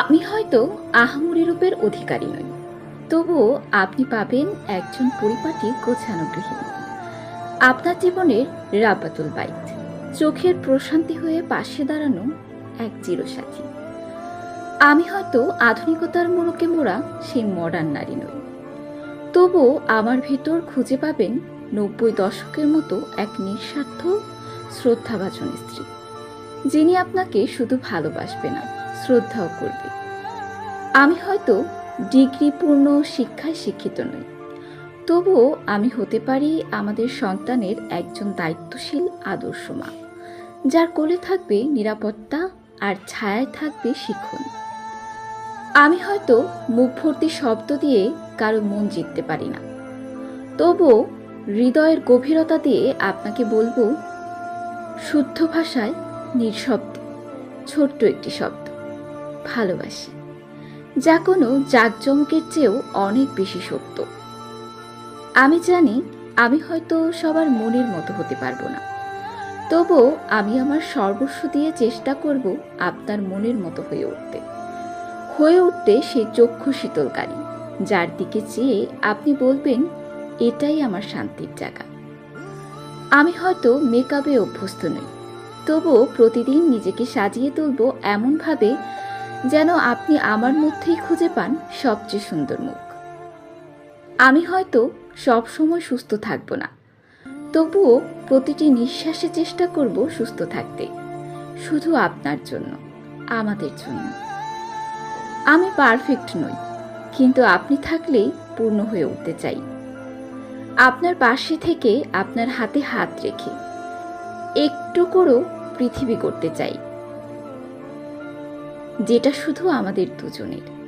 আমি হয়তো আহামরি রূপের অধিকারী নই। তবুও আপনি পাবেন একজন পরিপাটি গোছানো গৃহিণী আপনার জীবনের রাব্বাতুল বাইত, চোখের প্রশান্তি হয়ে পাশে দাঁড়ানো এক চিরসাথী। আমি হয়তো আধুনিকতার মোড়কে মোড়া সেই মডার্ন নারী নই। তবুও আমার ভেতর খুঁজে পাবেন নব্বই দশকের মতো এক নিঃস্বার্থ, শ্রদ্ধাভাজন স্ত্রী, যিনি আপনাকে শুধু ভালোবাসবে না। শ্রদ্ধাও করবে। আমি হয়তো ডিগ্রিপূর্ণ শিক্ষায় শিক্ষিত নই। তবুও আমি হতে পারি আমাদের সন্তানের একজন দায়িত্বশীল, আদর্শ মা, যার কোলে থাকবে নিরাপত্তা আর ছায়ায় থাকবে শিখন। আমি হয়তো মুখ ভর্তি শব্দ দিয়ে কারও মন জিততে পারি না। তবুও হৃদয়ের গভীরতা দিয়ে আপনাকে বলব, শুদ্ধ ভাষায় নিঃশব্দে, ছোট্ট একটি শব্দ। ভালোবাসি। যা কোনো জাঁকজমকের চেয়েও অনেক বেশি সত্য আমি জানি আমি হয়তো সবার মনের মতো হতে পারব না। তবুও আমি আমার সর্বস্ব দিয়ে চেষ্টা করব আপনার মনের মতো হয়ে উঠতে। হয়ে উঠতে সেই চক্ষু শীতলকারী, যার দিকে চেয়ে আপনি বলবেন, এটাই আমার শান্তির জায়গা। আমি হয়তো মেকআপে অভ্যস্ত নই, তবুও প্রতিদিন নিজেকে সাজিয়ে তুলব এমনভাবে যেন আপনি আমার মধ্যেই খুঁজে পান সবচেয়ে সুন্দর মুখ। আমি হয়তো সব সময় সুস্থ থাকব না। তবুও প্রতিটি নিঃশ্বাসে চেষ্টা করব সুস্থ থাকতে। শুধু আপনার জন্য, আমাদের জন্য। আমি পারফেক্ট নই, কিন্তু আপনি থাকলেই পূর্ণ হয়ে উঠতে চাই। আপনার পাশে থেকে আপনার হাতে হাত রেখে একটু করেও পৃথিবী করতে চাই। যেটা শুধু আমাদের দুজনের।